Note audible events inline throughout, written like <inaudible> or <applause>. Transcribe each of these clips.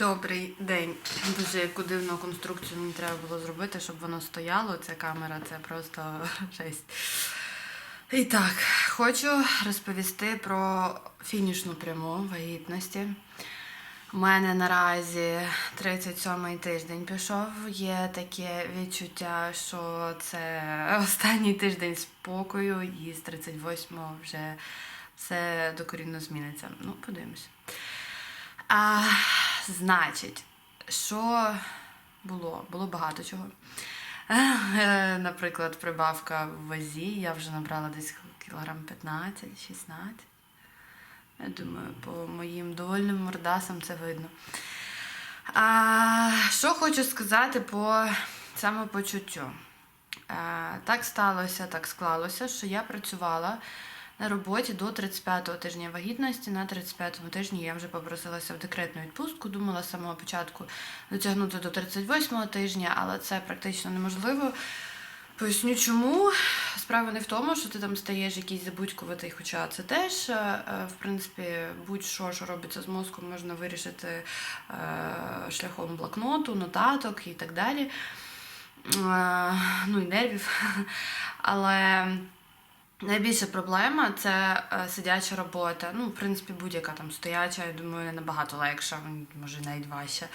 Добрий день. Дуже яку дивну конструкцію мені треба було зробити, щоб воно стояло. Ця камера це просто <laughs> жесть. І так, хочу розповісти про фінішну пряму вагітності. У мене наразі 37-й тиждень пішов. Є таке відчуття, що це <laughs> останній тиждень спокою, і з 38-го вже все докорінно зміниться. Ну, подивимось. А, значить, що було? Було багато чого. Е, Наприклад, прибавка в вазі. Я вже набрала десь кілограм 15-16. Я думаю, по моїм довольним мордасам це видно. А, що хочу сказати по самопочуттю. Е, так сталося, так склалося, що я працювала на роботі до 35-го тижня вагітності. На 35-му тижні я вже попросилася в декретну відпустку. Думала з самого початку дотягнути до 38-го тижня, але це практично неможливо. Поясню чому. Справа не в тому, що ти там стаєш якийсь забудькуватий, хоча це теж, е, в принципі, будь-що, що робиться з мозком, можна вирішити е, шляхом блокноту, нотаток і так далі. Е, Ну і нервів. <laughs> Але найбільша проблема це е, сидяча робота. Ну, в принципі, будь-яка там стояча, я думаю, набагато легша, може навіть важча.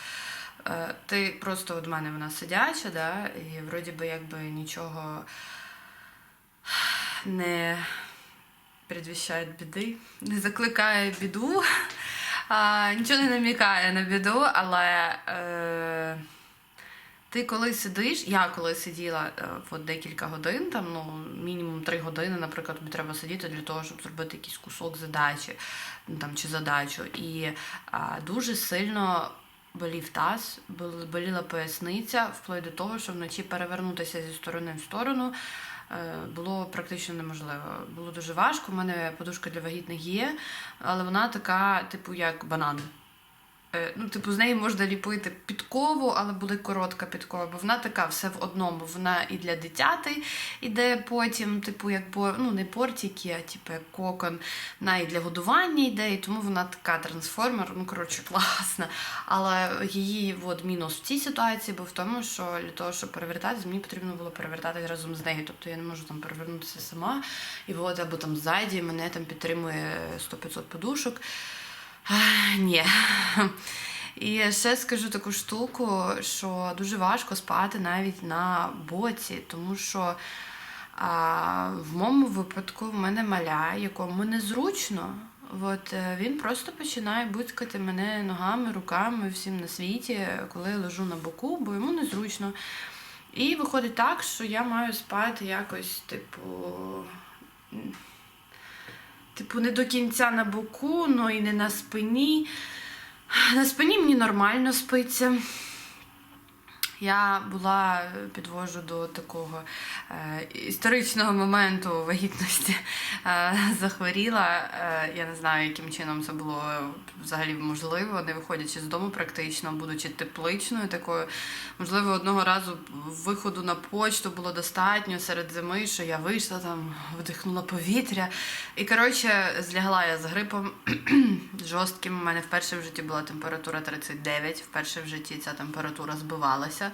Е, Ти просто от мене вона сидяча, да, і вроді би якби нічого не предвіщає біди, не закликає біду, а, нічого не намікає на біду, але е, ти коли сидиш, я коли сиділа е, от декілька годин, там ну мінімум три години, наприклад, тобі треба сидіти для того, щоб зробити якийсь кусок задачі там, чи задачу. І а, дуже сильно болів таз, боліла поясниця, вплоть до того, що вночі перевернутися зі сторони в сторону е, було практично неможливо. Було дуже важко. У мене подушка для вагітних є, але вона така, типу, як банан. Е, Ну, типу, з неї можна ліпити підкову, але буде коротка підкова, бо вона така все в одному. Вона і для дитяти іде потім, типу, як ну, не бортики, а типу як кокон. Вона і для годування йде, і тому вона така трансформер, ну коротше, класна. Але її от, мінус в цій ситуації був в тому, що для того, щоб перевертатися, мені потрібно було перевертатись разом з нею. Тобто я не можу там перевернутися сама. І от або там ззаді мене там підтримує 100-500 подушок. Ах, Ні. І ще скажу таку штуку, що дуже важко спати навіть на боці, тому що а, в моєму випадку в мене маля, якому незручно. От е, він просто починає буцькати мене ногами, руками, всім на світі, коли я лежу на боку, бо йому незручно. І виходить так, що я маю спати якось, типу, типу, не до кінця на боку, ну і не на спині. На спині мені нормально спиться. Я була, підвожу до такого е, історичного моменту вагітності, е, захворіла. Е, я не знаю, яким чином це було взагалі можливо, не виходячи з дому практично, будучи тепличною такою. Можливо, одного разу виходу на почту було достатньо серед зими, що я вийшла там, вдихнула повітря. І коротше, злягла я з грипом <clears throat> жорстким. У мене вперше в житті була температура 39, вперше в житті ця температура збивалася.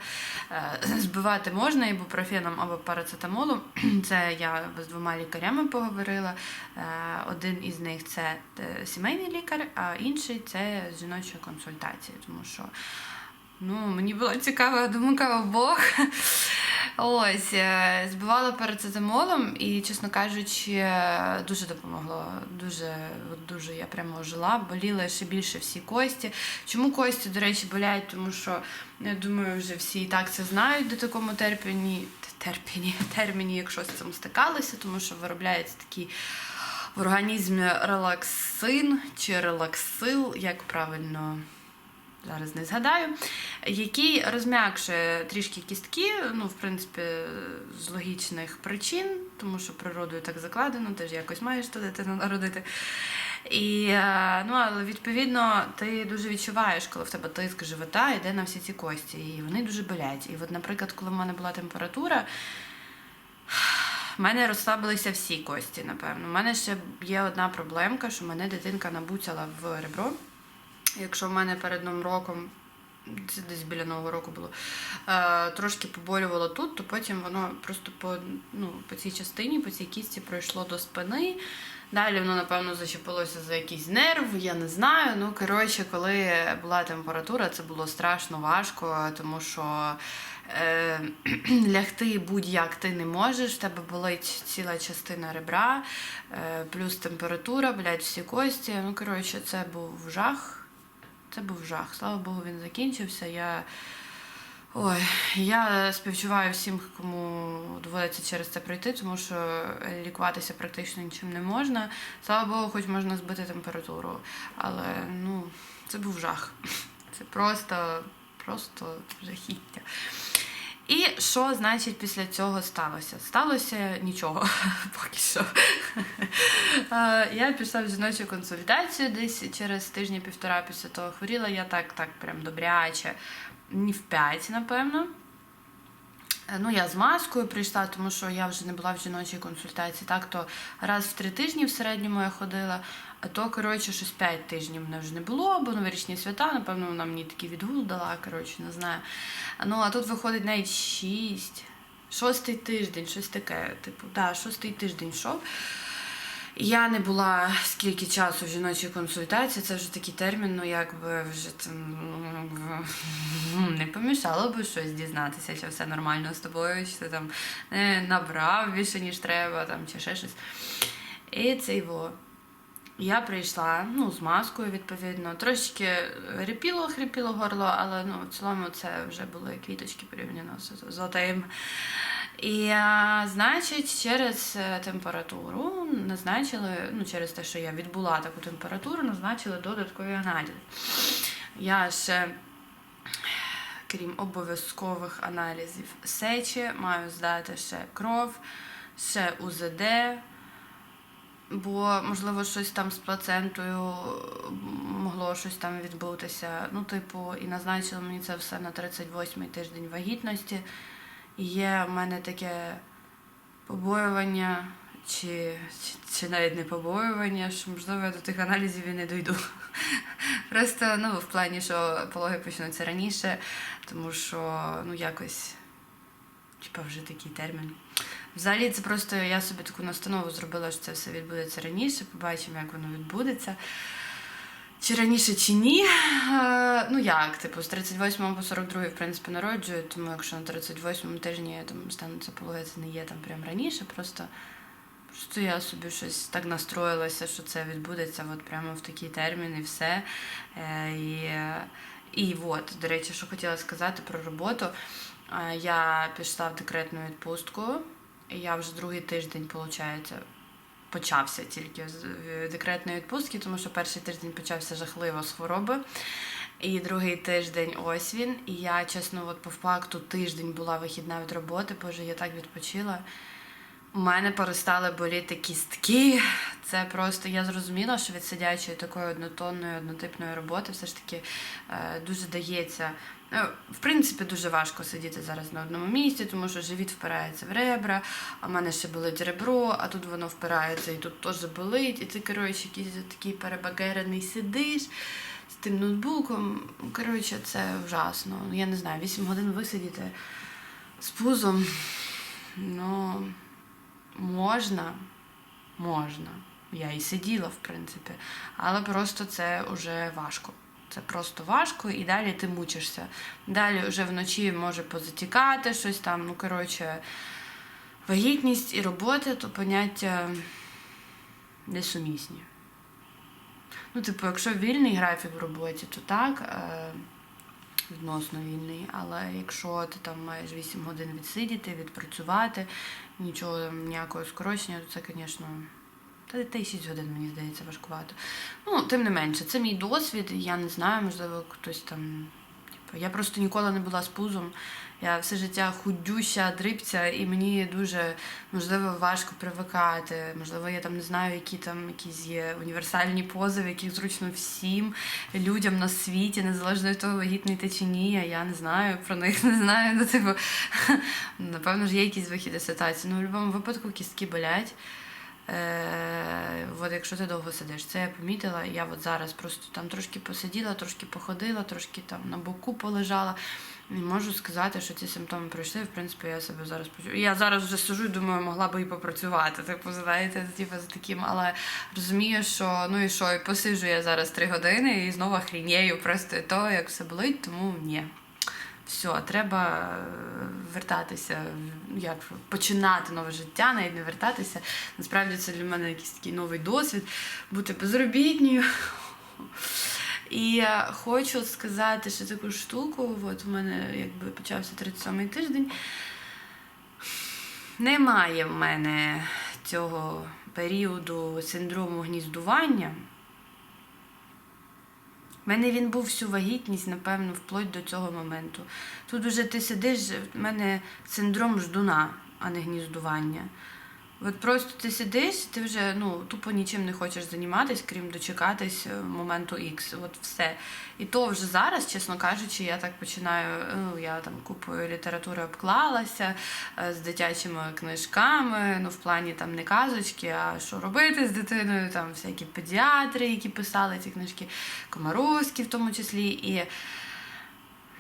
Е, Збивати можна ібупрофеном або парацетамолом. <clears throat> Це я з двома лікарями поговорила. Е, Один із них це е, сімейний лікар, а інший це з жіночої консультації, тому що ну, мені була цікава думка обох. Ось, е, збивала парацетамолом і, чесно кажучи, е, дуже допомогло. Дуже, дуже я прямо жила, боліли ще більше всі кості. Чому кості, до речі, болять? Тому що я думаю, вже всі і так це знають до такому терпіні, терпіні, <laughs> терміні, якщо з цим стикалися, тому що виробляється такий в організмі релаксин чи релаксил, як правильно зараз не згадаю, який розм'якшує трішки кістки, ну, в принципі, з логічних причин, тому що природою так закладено, ти ж якось маєш ту дитину народити. І, е, ну, але відповідно ти дуже відчуваєш, коли в тебе тиск живота йде на всі ці кості, і вони дуже болять. І от, наприклад, коли в мене була температура, в мене розслабилися всі кості, напевно. У мене ще є одна проблемка, що мене дитинка набуцяла в ребро. Якщо в мене перед новим роком це десь біля Нового року було. Е, трошки поболювало тут, то потім воно просто по, ну, по цій частині, по цій кісті пройшло до спини. Далі воно, напевно, зачепилося за якийсь нерв, я не знаю. Ну, коротше, коли була температура, це було страшно важко, тому що е, <clears throat> лягти будь-як ти не можеш, в тебе болить ціла частина ребра, е, плюс температура, блядь, всі кості. Ну, коротше, це був жах. Це був жах. Слава Богу, він закінчився. Я Ой, я співчуваю всім, кому доводиться через це пройти, тому що лікуватися практично нічим не можна. Слава Богу, хоч можна збити температуру. Але ну, це був жах. Це просто, просто жахіття. І що, значить, після цього сталося? Сталося нічого <laughs> поки що. Е, Я пішла в жіночу консультацію десь через тижні-півтора після того хворіла. Я так, так прям добряче ні в п'ять, напевно. Е, Ну, я з маскою прийшла, тому що я вже не була в жіночій консультації. Так, то раз в три тижні в середньому я ходила, а то, коротше, щось п'ять тижнів мене вже не було, бо новорічні свята, напевно, вона мені такий відгул дала, коротше, не знаю. Ну, а тут виходить навіть шість, шостий тиждень, щось таке. Типу, да, шостий тиждень йшов. Я не була скільки часу в жіночій консультації, це вже такий термін, ну якби вже там ну, не помішало би щось дізнатися, чи все нормально з тобою, чи ти там не набрав більше, ніж треба, там, чи ще щось. І це його. Я прийшла ну, з маскою, відповідно. Трошечки ріпіло, хрипіло горло, але ну, в цілому це вже були квіточки порівняно з золотим. І, а, значить, через е, температуру назначили, ну, через те, що я відбула таку температуру, назначили додаткові аналізи. Я ще, крім обов'язкових аналізів сечі, маю здати ще кров, ще УЗД, бо, можливо, щось там з плацентою могло щось там відбутися. Ну, типу, і назначили мені це все на 38-й тиждень вагітності. Є в мене таке побоювання, чи, чи, чи навіть не побоювання, що можливо я до тих аналізів і не дойду. Просто ну, в плані, що пологи почнуться раніше, тому що ну якось типа вже такий термін. Взагалі, це просто я собі таку настанову зробила, що це все відбудеться раніше, побачимо, як воно відбудеться. Чи раніше, чи ні. Е, Ну як, типу, з 38 по 42, в принципі, народжую, тому якщо на 38 тижні там стануться пологи, це не є там прям раніше, просто, просто я собі щось так настроїлася, що це відбудеться от прямо в такий термін і все. Е, І, і от, до речі, що хотіла сказати про роботу. Е, Я пішла в декретну відпустку, і я вже другий тиждень, виходить, почався тільки з е, декретної відпустки, тому що перший тиждень почався жахливо з хвороби. І другий тиждень ось він. І я, чесно, от по факту тиждень була вихідна від роботи, боже, я так відпочила. У мене перестали боліти кістки. Це просто я зрозуміла, що від сидячої такої однотонної, однотипної роботи все ж таки е, дуже дається. Ну, в принципі, дуже важко сидіти зараз на одному місці, тому що живіт впирається в ребра, а в мене ще болить ребро, а тут воно впирається і тут теж болить. І ти, коротше, якийсь такий перебагерений сидиш з тим ноутбуком. Коротше, це ужасно. Ну, Я не знаю, 8 годин висидіти з пузом. Ну, можна, можна. Я і сиділа, в принципі, але просто це вже важко. Це просто важко, і далі ти мучишся. Далі вже вночі може позатікати щось там. Ну, коротше, вагітність і робота то поняття несумісні. Ну, типу, якщо вільний графік в роботі, то так, е, відносно вільний. Але якщо ти там маєш 8 годин відсидіти, відпрацювати, нічого ніякого скорочення, то це, звісно. Та 6 годин, мені здається, важкувато. Ну, тим не менше, це мій досвід, я не знаю, можливо, хтось там. Типу, я просто ніколи не була з пузом. Я все життя худюща, дрипця, і мені дуже можливо важко привикати. Можливо, я там не знаю, які там якісь є універсальні пози, в яких зручно всім людям на світі, незалежно від того, вагітний ти чи ні. Я не знаю про них, <laughs> не знаю. Ну, типу, <laughs> напевно ж, є якісь вихіди з ситуації. Ну, в будь-якому випадку кістки болять. Е, от якщо ти довго сидиш, це я помітила. Я от зараз просто там трошки посиділа, трошки походила, трошки там на боку полежала. І можу сказати, що ці симптоми пройшли. В принципі, я себе зараз почую. Я зараз вже сижу і думаю, могла би і попрацювати. Типу, знаєте, типу, з таким, але розумію, що ну і що, і посиджу я зараз три години і знову хрінєю просто і то, як все болить, тому ні. Все, треба е, вертатися, як починати нове життя, навіть не вертатися. Насправді це для мене якийсь такий новий досвід, бути безробітною. <laughs> І хочу сказати, що таку штуку, от у мене якби почався 37-й тиждень. Немає в мене цього періоду синдрому гніздування. У мене він був всю вагітність, напевно, вплоть до цього моменту. Тут уже ти сидиш, в мене синдром ждуна, а не гніздування. От просто ти сидиш, ти вже ну, тупо нічим не хочеш займатися, крім дочекатись е, моменту X. От все. І то вже зараз, чесно кажучи, я так починаю. Ну, я там купою літератури обклалася е, з дитячими книжками. Ну, в плані там не казочки, а що робити з дитиною, там всякі педіатри, які писали ці книжки, Комаровські в тому числі. І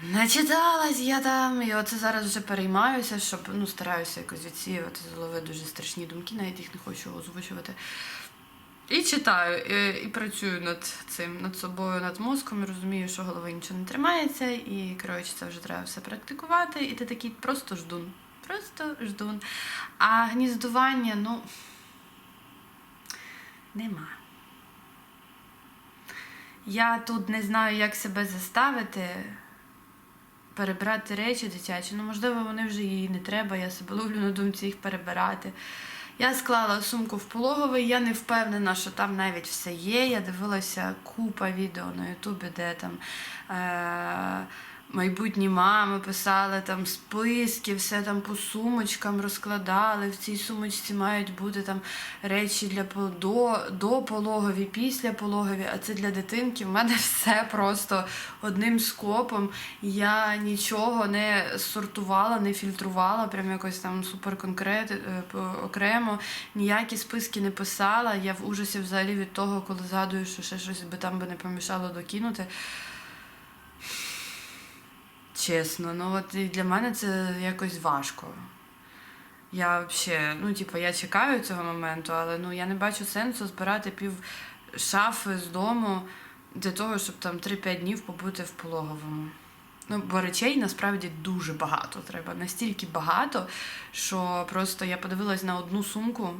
Начиталась я там, і оце зараз вже переймаюся, щоб ну, стараюся якось відсіювати з голови дуже страшні думки, навіть їх не хочу озвучувати. І читаю, і, і працюю над цим, над собою, над мозком, і розумію, що голови нічого не тримається, і коротше, це вже треба все практикувати. І ти такий просто ждун. Просто ждун. А гніздування, ну нема. Я тут не знаю, як себе заставити перебирати речі дитячі. Ну, можливо, вони вже їй не треба, я себе ловлю на думці їх перебирати. Я склала сумку в пологовий, я не впевнена, що там навіть все є. Я дивилася купа відео на Ютубі, де там е- майбутні мами писали там списки, все там по сумочкам розкладали. В цій сумочці мають бути там речі для до, до пологові, після пологові, а це для дитинки. В мене <laughs> все просто одним скопом. Я нічого не сортувала, не фільтрувала, прям якось там супер конкрет е, окремо. Ніякі списки не писала. Я в ужасі взагалі від того, коли згадую, що ще щось би там би не помішало докинути. Чесно, ну от і для мене це якось важко. Я взагалі, ну, типу, я чекаю цього моменту, але ну, я не бачу сенсу збирати пів шафи з дому для того, щоб там 3-5 днів побути в пологовому. Ну, бо речей насправді дуже багато треба. Настільки багато, що просто я подивилась на одну сумку,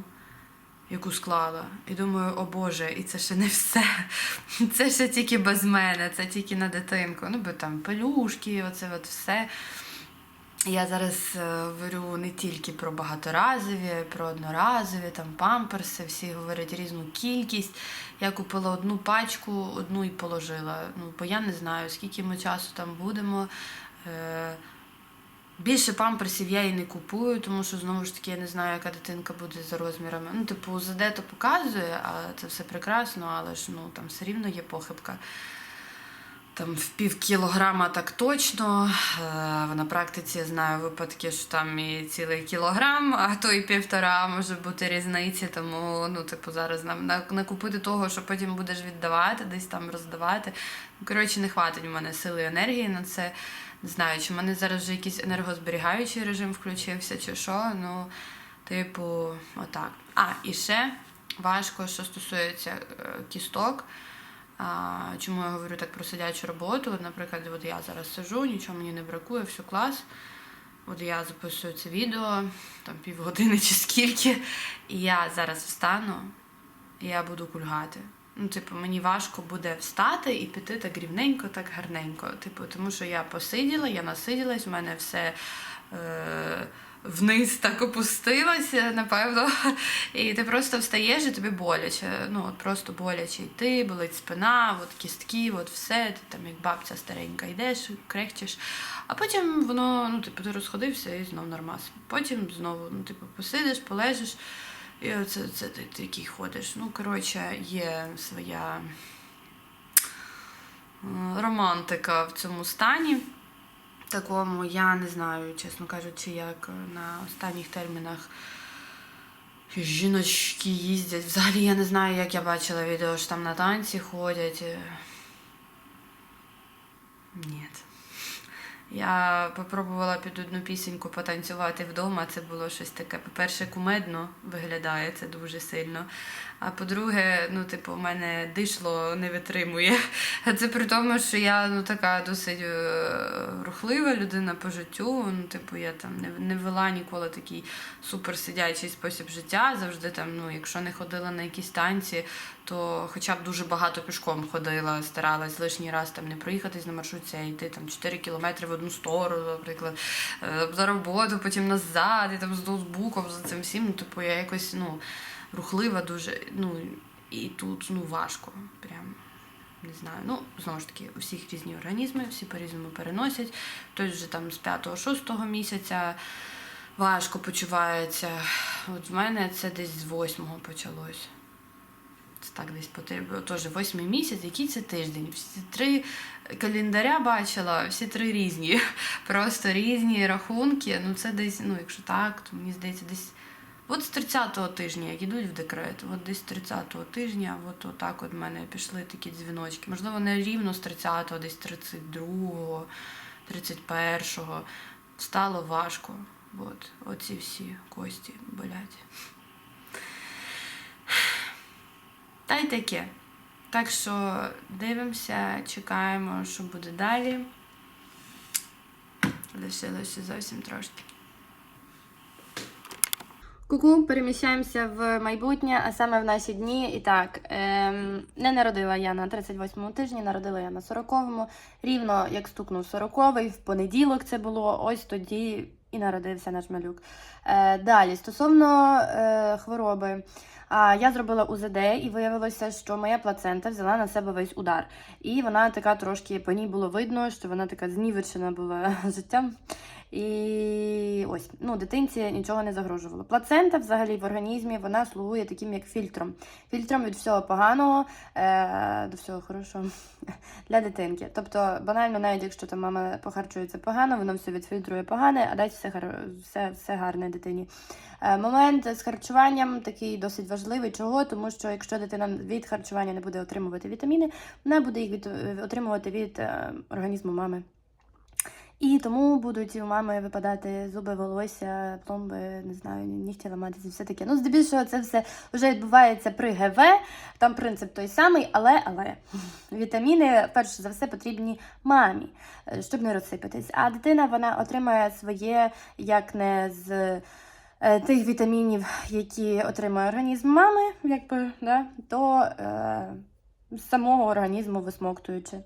яку склала, і думаю, о Боже, і це ще не все. Це ще тільки без мене, це тільки на дитинку. Ну, бо там пелюшки, оце от все. Я зараз е, говорю не тільки про багаторазові, про одноразові, там памперси, всі говорять різну кількість. Я купила одну пачку, одну і положила. Ну, бо я не знаю, скільки ми часу там будемо. Е, Більше памперсів я і не купую, тому що знову ж таки я не знаю, яка дитинка буде за розмірами. Ну, типу, ЗД то показує, а це все прекрасно, але ж ну там все рівно є похибка. Там в пів кілограма так точно. Е, На практиці знаю випадки, що там і цілий кілограм, а то і півтора може бути різниці. Тому ну, типу, зараз нам накупити того, що потім будеш віддавати, десь там роздавати. Ну, коротше, не хватить в мене сили і енергії на це. Не знаю, чи в мене зараз вже якийсь енергозберігаючий режим включився, чи що. Ну, типу, отак. А, і ще важко, що стосується е, кісток. Чому я говорю так про сидячу роботу? Наприклад, от я зараз сижу, нічого мені не бракує, все клас. От я записую це відео, там півгодини чи скільки, і я зараз встану, і я буду кульгати. Ну, типу, мені важко буде встати і піти так рівненько, так гарненько. Типу, тому що я посиділа, я насиділась, в мене все. Е- Вниз так опустилася, напевно, і ти просто встаєш, і тобі боляче. Ну, от просто боляче йти, болить спина, от кістки, от все. Ти там як бабця старенька йдеш, крехчеш. А потім воно, ну, типу, ти розходився і знов нормас. Потім знову, ну, типу, посидиш, полежиш, і оце це ти, який ходиш. Ну, коротше, є своя е, романтика в цьому стані. Такому я не знаю, чесно кажучи, як на останніх термінах Жіночки їздять. Взагалі я не знаю, як я бачила відео, що там на танці ходять. Е, Ні. Я попробувала під одну пісеньку потанцювати вдома. Це було щось таке. По-перше, кумедно виглядає це дуже сильно. А по-друге, ну, типу, в мене дишло не витримує. Це при тому, що я ну, така досить е, рухлива людина по життю. Ну, типу, я там не, не вела ніколи такий суперсидячий спосіб життя. Завжди там, ну, якщо не ходила на якісь танці, то хоча б дуже багато пішком ходила, старалась лишній раз там не проїхатись на маршрутці, а йти там 4 кілометри в одну сторону, наприклад, е, за роботу, потім назад, і там з ноутбуком, за цим всім. Ну, типу, я якось ну, рухлива дуже. Ну, і тут ну, важко. Прям. Не знаю, ну знову ж таки, у всіх різні організми, всі по-різному переносять. Хтось вже там з 5-6 місяця важко почувається. От в мене це десь з 8-го почалось. Це так десь потрібно. Теж восьмий місяць, який це тиждень. Всі три календаря бачила, всі три різні. <laughs> Просто різні рахунки. Ну це десь, ну якщо так, то мені здається, десь. От з 30-го тижня, як ідуть в декрет, от десь з 30-го тижня, от отак от в мене пішли такі дзвіночки. Можливо, не рівно з 30-го, десь 32-го, 31-го. Стало важко. От, оці всі кості болять. Та й таке. Так що дивимося, чекаємо, що буде далі. Лишилося зовсім трошки. Ку-ку, переміщаємося в майбутнє, а саме в наші дні. І так, ем, не народила я на 38-му тижні, народила я на 40-му. Рівно як стукнув 40-й, в понеділок це було, ось тоді і народився наш малюк. Е, далі, стосовно е, хвороби. А я зробила УЗД і виявилося, що моя плацента взяла на себе весь удар. І вона така трошки по ній було видно, що вона така знівечена була <laughs> життям. І ось, ну, дитинці нічого не загрожувало. Плацента взагалі в організмі вона слугує таким як фільтром. Фільтром від всього поганого е, до всього хорошого <laughs> для дитинки. Тобто, банально, навіть якщо там мама похарчується погано, воно все відфільтрує погане, а дасть все, гар- все, все гарне дитині. Е, Момент з харчуванням такий досить важливий. Чого? Тому що якщо дитина від харчування не буде отримувати вітаміни, вона буде їх від, отримувати від е, організму мами. І тому будуть у мами випадати зуби, волосся, пломби, не знаю, нігті ламатися, все таке. Ну, здебільшого, це все вже відбувається при ГВ. Там принцип той самий, але але <laughs> вітаміни, перш за все, потрібні мамі, е, щоб не розсипатись. А дитина вона отримає своє як не з. е, Тих вітамінів, які отримує організм мами, якби, да, то е, самого організму висмоктуючи.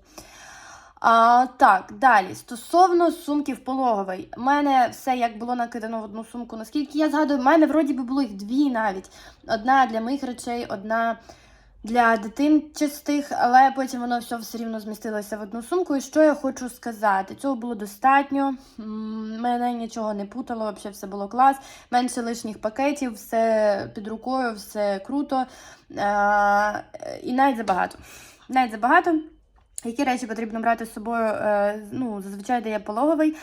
А, так, далі. Стосовно сумків пологової. У мене все як було накидано в одну сумку. Наскільки я згадую, в мене вроді би було їх дві навіть. Одна для моїх речей, одна для дитинчастих, але потім воно все все рівно змістилося в одну сумку. І що я хочу сказати? Цього було достатньо. Мене нічого не путало, взагалі все було клас. Менше лишніх пакетів, все під рукою, все круто. А, і навіть забагато. Навіть забагато. Які речі потрібно брати з собою? Е, Ну, зазвичай дає пологовий е,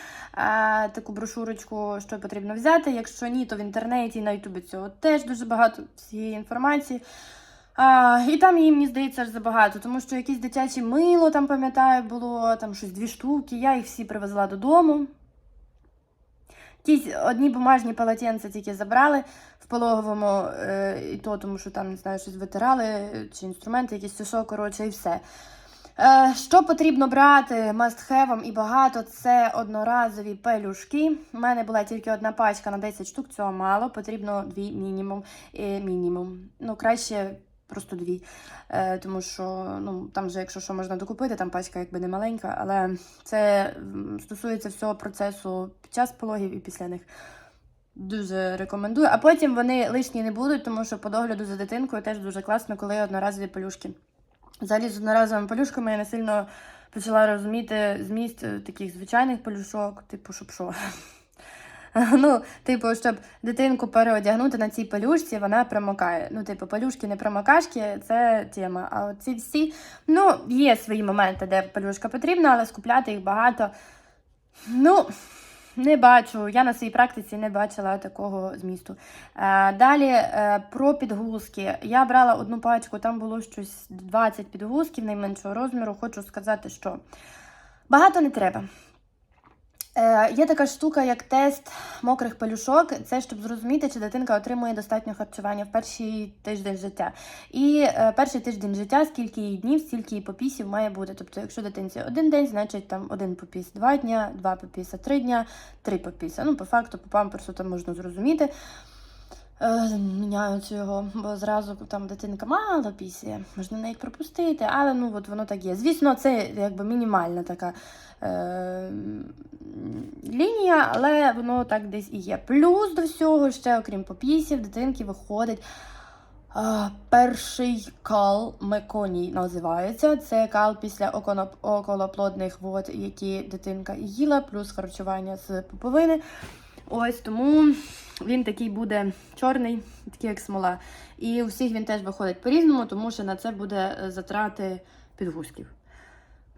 таку брошурочку, що потрібно взяти. Якщо ні, то в інтернеті на Ютубі цього теж дуже багато всієї інформації. А, і там її, мені здається, аж забагато, тому що якесь дитяче мило, там пам'ятаю, було там щось дві штуки. Я їх всі привезла додому. Якісь одні бумажні полотенця тільки забрали в пологовому, е, і то, тому що там, не знаю, щось витирали, чи інструменти, якісь чи коротше, і все. Е, що потрібно брати must-have і багато це одноразові пелюшки. У мене була тільки одна пачка на 10 штук, цього мало, потрібно дві мінімум. Е, мінімум. Ну, краще просто дві. Е, тому що ну, там же, якщо що можна докупити, там пачка якби не маленька, але це стосується всього процесу під час пологів і після них. Дуже рекомендую. А потім вони лишні не будуть, тому що по догляду за дитинкою теж дуже класно, коли одноразові пелюшки. Взагалі з одноразовими пелюшками я не сильно почала розуміти зміст е, таких звичайних пелюшок, типу, щоб що. <laughs> Ну, типу, щоб дитинку переодягнути на цій пелюшці, вона промокає. Ну, типу, пелюшки не промокашки, це тема. А ці всі, ну, є свої моменти, де пелюшка потрібна, але скупляти їх багато. Ну, Не бачу, я на своїй практиці не бачила такого змісту. Е, далі е, про підгузки. Я брала одну пачку, там було щось 20 підгузків найменшого розміру. Хочу сказати, що багато не треба. Е, є така штука, як тест мокрих пелюшок. Це щоб зрозуміти, чи дитинка отримує достатньо харчування в перший тиждень життя. І е, перший тиждень життя, скільки їй днів, стільки їй попісів має бути. Тобто, якщо дитинці один день, значить там один попіс два дня, два попіса три дня, три попіса. Ну, по факту, по памперсу там можна зрозуміти. Е, міняють його, бо зразу там дитинка мало пісє, можна навіть пропустити, але ну от воно так є. Звісно, це якби мінімальна така е, лінія, але воно так десь і є. Плюс до всього, ще окрім попісів, дитинки виходить. е, Перший кал меконій називається. Це кал після околоплодних вод, які дитинка їла, плюс харчування з пуповини. Ось тому він такий буде чорний, такий як смола. І у всіх він теж виходить по-різному, тому що на це буде е, затрати підгузків.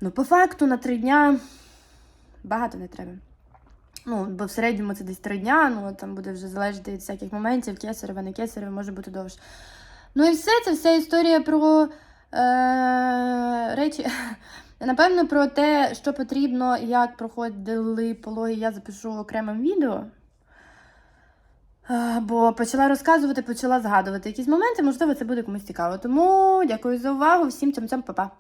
Ну, по факту, на три дня багато не треба. Ну, бо в середньому це десь три дня, ну там буде вже залежати від всяких моментів, кесарева, не кесарева, може бути довше. Ну і все, це вся історія про е- речі. <laughs> Напевно, про те, що потрібно, як проходили пологи, я запишу окремим відео. Бо почала розказувати, почала згадувати якісь моменти, можливо, це буде комусь цікаво. Тому дякую за увагу. Всім цям-цям, па-па.